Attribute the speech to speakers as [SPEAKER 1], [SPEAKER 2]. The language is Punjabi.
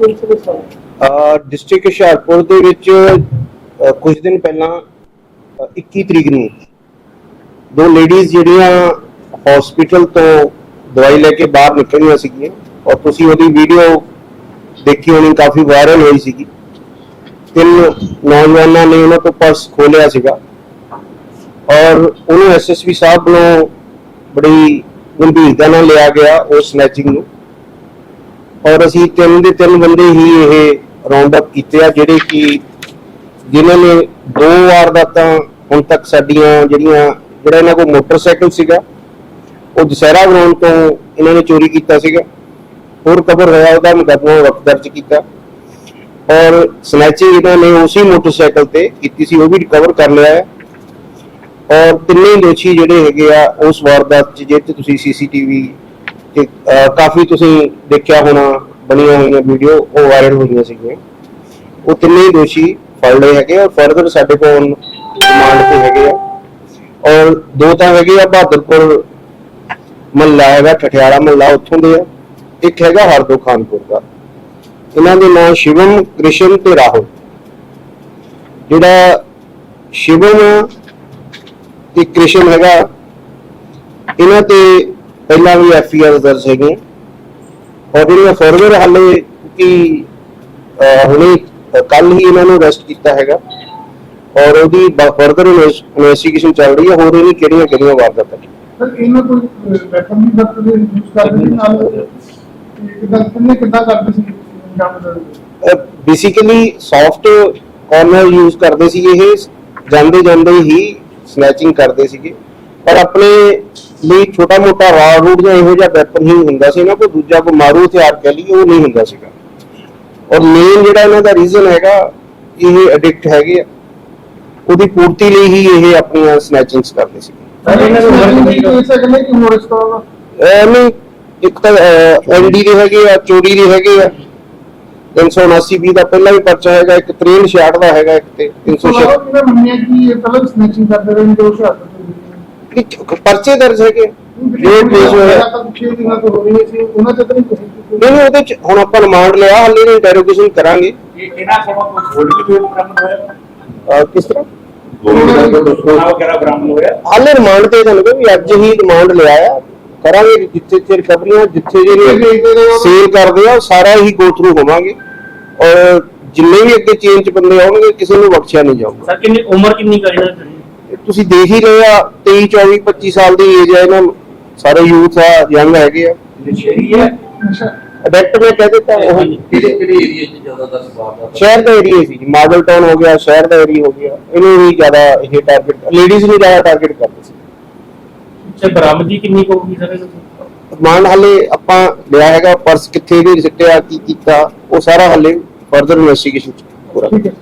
[SPEAKER 1] ਹੋਈ ਸੀ ਉਸ
[SPEAKER 2] ਡਿਸਟ੍ਰਿਕਟ ਹੁਸ਼ਿਆਰਪੁਰ ਦੇ ਵਿੱਚ ਅ, ਕੁਝ ਦਿਨ ਪਹਿਲਾਂ ਅ, 21 ਤਰੀਕ ਨੂੰ ਦੋ ਲੇਡੀਜ਼ ਜਿਹੜੀਆਂ ਹਸਪੀਟਲ ਤੋਂ ਦਵਾਈ ਲੈ ਕੇ ਬਾਹਰ ਨਿਕਲੀਆਂ ਸੀਗੀਆਂ ਔਰ ਤੁਸੀਂ ਉਹਦੀ ਵੀਡੀਓ ਦੇਖੀ ਹੋਣੀ ਕਾਫੀ ਵਾਇਰਲ ਹੋਈ ਸੀਗੀ। ਤਿੰਨ ਨੌਜਵਾਨਾਂ ਨੇ ਉਹਨਾਂ ਤੋਂ ਪਰਸ ਖੋਲਿਆ ਸੀਗਾ ਔਰ ਉਹਨੂੰ ਐਸਐਸਪੀ ਸਾਹਿਬ ਵੱਲੋਂ ਬੜੀ ਗੰਭੀਰਤਾ ਨਾਲ ਲਿਆ ਗਿਆ ਉਸ ਸਨੈਚਿੰਗ ਨੂੰ। ਔਰ ਅਸੀਂ ਤਿੰਨ ਦੇ ਤਿੰਨ ਬੰਦੇ ਹੀ ਇਹ ਰਾਉਂਡ ਅਪ ਕੀਤੇ ਆ, ਜਿਹੜੇ ਕਿ ਜਿਨ੍ਹਾਂ ਨੇ ਦੋ ਵਾਰ ਦਾ ਤਾਂ ਹੁਣ ਤੱਕ ਸਾਡੀਆਂ ਜਿਹੜੀਆਂ, ਜਿਹੜਾ ਇਹਨਾਂ ਕੋਲ ਮੋਟਰਸਾਈਕਲ ਸੀਗਾ, ਉਹ ਦੁਸਹਿਰਾ ਗਰਾਊਂਡ ਤੋਂ ਇਹਨਾਂ ਨੇ ਚੋਰੀ ਕੀਤਾ ਸੀਗਾ। ਹੋਰ ਕਬਰ ਹੋਇਆ ਉਹਦਾ ਮੁਕੱਦਮਾ ਵਕਤ ਦਰਜ ਕੀਤਾ। ਔਰ ਸਨੈਚਿੰਗ ਇਹਨਾਂ ਨੇ ਉਸੇ ਮੋਟਰਸਾਈਕਲ ਤੇ ਕੀਤੀ ਸੀ, ਉਹ ਵੀ ਰਿਕਵਰ ਕਰ ਲਿਆ ਹੈ। ਔਰ ਤਿੰਨੇ ਦੋਸ਼ੀ ਜਿਹੜੇ ਹੈਗੇ ਆ, ਉਸ ਵਾਰਦਾਤ 'ਚ ਜਿਹਤੇ ਤੁਸੀਂ ਸੀਸੀਟੀਵੀ ਤੇ ਕਾਫੀ ਤੁਸੀਂ ਦੇਖਿਆ ਹੋਣਾ, ਬਣੀਆਂ ਹੋਈਆਂ ਵੀਡੀਓ ਉਹ ਵਾਇਰਲ ਹੋਈਆਂ ਸੀਗੀਆਂ। ਉਹ ਤਿੰਨੇ ਹੀ ਦੋਸ਼ੀ ਫੜ ਲਏ ਹੈਗੇ ਔਰ ਫਰਦਰ ਸਾਡੇ ਕੋਲ ਰਿਮਾਂਡ ਤੇ ਹੈਗੇ ਆ। ਔਰ ਦੋ ਤਾਂ ਹੈਗੇ ਆ ਬਹਾਦਰਪੁਰ ਮਹੱਲਾ ਹੈਗਾ ਠਠਿਆਰਾ ਮਹੱਲਾ ਉੱਥੋਂ ਦੇ ਆ। ਇੱਕ ਹੈਗਾ ਹਰਦੋ ਖਾਨਪੁਰ ਦਾ। ਇਹਨਾਂ ਦੇ ਨਾਮ ਸ਼ਿਵਮ, ਕ੍ਰਿਸ਼ਨ ਤੇ ਰਾਹੁਲ। ਜਿਹੜਾ ਸ਼ਿਵਮ ਤੇ ਕ੍ਰਿਸ਼ਨ ਹੈਗਾ, ਇਹਨਾਂ ਤੇ ਪਹਿਲਾਂ ਵੀ ਐਫ ਆਰ ਦਰਜ ਹੈਗੇ ਔਰ ਜਿਹੜੀਆਂ ਫਰਦਰ ਹਾਲੇ ਕਿ ਹੁਣੇ ਕੱਲ ਹੀ ਇਹਨਾਂ ਨੂੰ ਅਰੈਸਟ ਕੀਤਾ ਹੈਗਾ। ਔਰ ਉਹਦੀ ਫਰਦਰ ਇਨਵੈਸਟੀਗੇਸ਼ਨ ਚੱਲ ਰਹੀ ਹੈ ਹੋਰ ਇਹਨੀ ਕਿਹੜੀਆਂ ਕਿਹੜੀਆਂ ਵਾਰਦਾਤਾਂ ਨੇ?
[SPEAKER 3] ਸਰ ਇਹਨਾਂ ਕੋਈ ਵੈਪਨ ਵੀ ਵਰਤਦੇ ਯੂਜ਼ ਕਰਦੇ ਸੀ ਨਾਲ ਕਿੱਦਾਂ ਕਿੰਨੇ ਕਿੱਦਾਂ ਕਰਦੇ ਸੀ?
[SPEAKER 2] ਬੇਸਿਕਲੀ ਸੌਫਟ ਕਾਰਨਰ ਯੂਜ਼ ਕਰਦੇ ਸੀ ਇਹ। ਜਾਂਦੇ ਜਾਂਦੇ ਹੀ ਸਨੈਚਿੰਗ ਕਰਦੇ ਸੀਗੇ। ਪਰ ਆਪਣੇ ਲਈ ਛੋਟਾ ਮੋਟਾ ਰਾਡ ਰੂਡ ਜਾਂ ਇਹੋ ਜਿਹਾ ਵੈਪਨ ਹੀ ਹੁੰਦਾ ਸੀ ਨਾ ਕੋਈ ਦੂਜਾ ਕੋਈ ਮਾਰੂ ਹਥਿਆਰ ਕਹ ਲਈ ਉਹ ਨਹੀਂ ਹੁੰਦਾ ਸੀਗਾ। ਔਰ ਮੇਨ ਜਿਹੜਾ ਇਹਨਾਂ ਦਾ ਰੀਜ਼ਨ ਹੈਗਾ ਇਹ ਐਡਿਕਟ ਹੈਗੇ ਆ। ਉਹਦੀ ਪੂਰਤੀ ਲਈ ਹੀ ਇਹ ਆਪਣੀਆਂ ਸਨੈਚਿੰਗਸ ਕਰਦੇ ਸੀ।
[SPEAKER 3] ਸਰ ਇਹਨਾਂ ਨੂੰ ਵਰਕ ਨਹੀਂ ਕਰ ਸਕਦੇ ਕਿ ਹੋਰ ਇਸ ਤੋਂ
[SPEAKER 2] ਨਹੀਂ ਇੱਕ ਤਾਂ ਐਲਡੀ ਦੇ ਹੈਗੇ ਆ ਚੋਰੀ ਦੇ ਹੈਗੇ ਆ। 379 ਵੀ ਦਾ ਪਹਿਲਾਂ ਵੀ ਪਰਚਾ ਹੈਗਾ ਇੱਕ 63 66 ਦਾ ਹੈਗਾ ਇੱਕ ਤੇ 306
[SPEAKER 3] ਇਹਨਾਂ ਮੰਨਿਆ ਕਿ ਇਹ ਪਹਿਲਾਂ ਸਨੈਚਿੰਗ ਕਰਦੇ ਰਹੇ ਨੇ
[SPEAKER 2] 276 ਪਰਚੇ ਦਰਜ ਹੈਗੇ ਡੇਟ ਪੇਜ ਹੋਇਆ।
[SPEAKER 3] ਨਹੀਂ
[SPEAKER 2] ਨਹੀਂ ਉਹਦੇ ਚ ਹੁਣ ਆਪਾਂ ਰਿਮਾਂਡ ਲਿਆ ਹਾਲੇ ਨਹੀਂ ਡੈਰੋਗੇਸ਼ਨ ਕਰਾਂਗੇ।
[SPEAKER 4] ਇਹਨਾਂ ਕੋਲੋਂ ਕੋਈ ਗੋਲਡ ਵੀ ਬਰਾਮਦ ਹੋਇਆ?
[SPEAKER 2] ਕਿਸ ਤਰ੍ਹਾਂ? ਹਾਲੇ ਰਿਮਾਂਡ ਤੇ ਤੁਹਾਨੂੰ ਕਿ ਅੱਜ ਹੀ ਰਿਮਾਂਡ ਲਿਆ ਆ। ਕਰਾਂਗੇ ਜਿੱਥੇ ਜਿਹੜੇ ਸੇਲ ਕਰਦੇ ਆ ਸਾਰਾ ਹੀ ਗੋ ਥਰੂ ਹੋਵਾਂਗੇ ਔਰ ਜਿੰਨੇ ਵੀ ਅੱਗੇ ਚੇਂਜ ਬੰਦੇ ਆਉਣਗੇ ਕਿਸੇ ਨੂੰ ਬਖਸ਼ਿਆ ਨਹੀਂ ਜਾਊਗਾ।
[SPEAKER 1] ਸਰ ਕਿੰਨੀ ਉਮਰ ਕਿੰਨੀ ਕਰੀ
[SPEAKER 2] ਤੁਸੀਂ ਦੇਖ ਹੀ ਰਹੇ ਆ 23 24 25 ਸਾਲ ਦੀ ਏਜ ਹੈ ਇਹਨਾਂ ਸਾਰੇ ਯੂਥ ਆ ਯੰਗ ਹੈਗੇ ਆ।
[SPEAKER 4] ਨਸ਼ੇਰੀ ਹੈ?
[SPEAKER 3] ਨਸ਼ਾ।
[SPEAKER 2] ਅਡੈਕਟ ਮੈਂ ਕਹਿ ਦਿੱਤਾ ਉਹ
[SPEAKER 5] ਕਿਹੜੇ ਕਿਹੜੇ ਏਰੀਆ 'ਚ ਜ਼ਿਆਦਾਤਰ ਸਵਾਰ ਦਾ
[SPEAKER 2] ਸ਼ਹਿਰ ਦਾ ਏਰੀਆ ਸੀ ਮਾਡਲ ਟਾਊਨ ਹੋ ਗਿਆ ਸ਼ਹਿਰ ਦਾ ਏਰੀਆ ਹੋ ਗਿਆ। ਇਹਨੂੰ ਹੀ ਜ਼ਿਆਦਾ ਇਹ ਟਾਰਗੇਟ ਲੇਡੀਜ਼ ਨੂੰ ਜ਼ਿਆਦਾ ਟਾਰਗੇਟ ਕਰਦੇ ਸੀ।
[SPEAKER 1] ਤੇ ਬਰਾਮਦੀ ਕਿੰਨੀ ਹੋਊਗੀ ਸਰ?
[SPEAKER 2] ਮਾਨ ਹਲੇ ਆਪਾਂ ਲਿਆ ਹੈਗਾ ਪਰਸ ਕਿੱਥੇ ਵੀ ਸਿੱਟਿਆ ਕੀ ਕੀਤਾ ਉਹ ਸਾਰਾ ਹਲੇ ਫਰਦਰ ਇਨਵੈਸਟੀਗੇਸ਼ਨ ਚ। ਪੂਰਾ
[SPEAKER 3] ਠੀਕ ਹੈ।